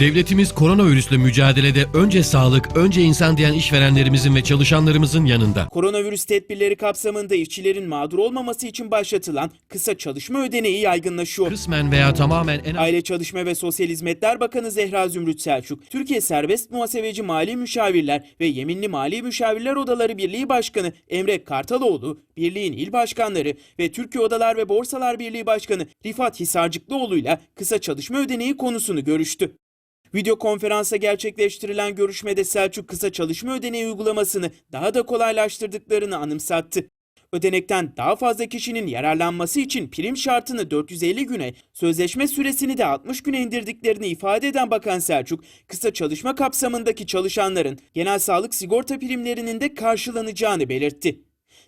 Devletimiz koronavirüsle mücadelede önce sağlık, önce insan diyen işverenlerimizin ve çalışanlarımızın yanında. Koronavirüs tedbirleri kapsamında işçilerin mağdur olmaması için başlatılan kısa çalışma ödeneği yaygınlaşıyor. Kısmen veya tamamen en Aile Çalışma ve Sosyal Hizmetler Bakanı Zehra Zümrüt Selçuk, Türkiye Serbest Muhasebeci Mali Müşavirler ve Yeminli Mali Müşavirler Odaları Birliği Başkanı Emre Kartaloğlu, Birliğin il başkanları ve Türkiye Odalar ve Borsalar Birliği Başkanı Rifat Hisarcıklıoğlu'yla kısa çalışma ödeneği konusunu görüştü. Video konferansa gerçekleştirilen görüşmede Selçuk kısa çalışma ödeneği uygulamasını daha da kolaylaştırdıklarını anımsattı. Ödenekten daha fazla kişinin yararlanması için prim şartını 450 güne, sözleşme süresini de 60 güne indirdiklerini ifade eden Bakan Selçuk, kısa çalışma kapsamındaki çalışanların genel sağlık sigorta primlerinin de karşılanacağını belirtti.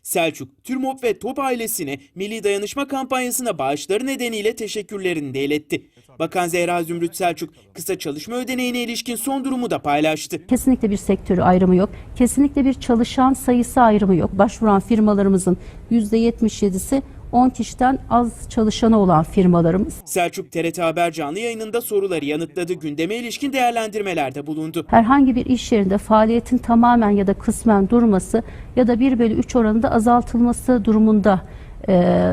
Selçuk, TÜRMOP ve TOP ailesine Milli Dayanışma kampanyasına bağışları nedeniyle teşekkürlerini de iletti. Bakan Zehra Zümrüt Selçuk, kısa çalışma ödeneğine ilişkin son durumu da paylaştı. Kesinlikle bir sektör ayrımı yok. Kesinlikle bir çalışan sayısı ayrımı yok. Başvuran firmalarımızın %77'si 10 kişiden az çalışanı olan firmalarımız. Selçuk TRT Haber canlı yayınında soruları yanıtladı, gündeme ilişkin değerlendirmelerde bulundu. Herhangi bir iş yerinde faaliyetin tamamen ya da kısmen durması ya da 1 bölü 3 oranında azaltılması durumunda e,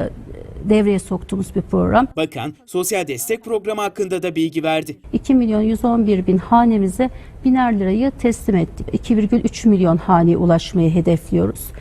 devreye soktuğumuz bir program. Bakan, sosyal destek programı hakkında da bilgi verdi. 2 milyon 111 bin hanemize biner lirayı teslim ettik. 2,3 milyon haneye ulaşmayı hedefliyoruz.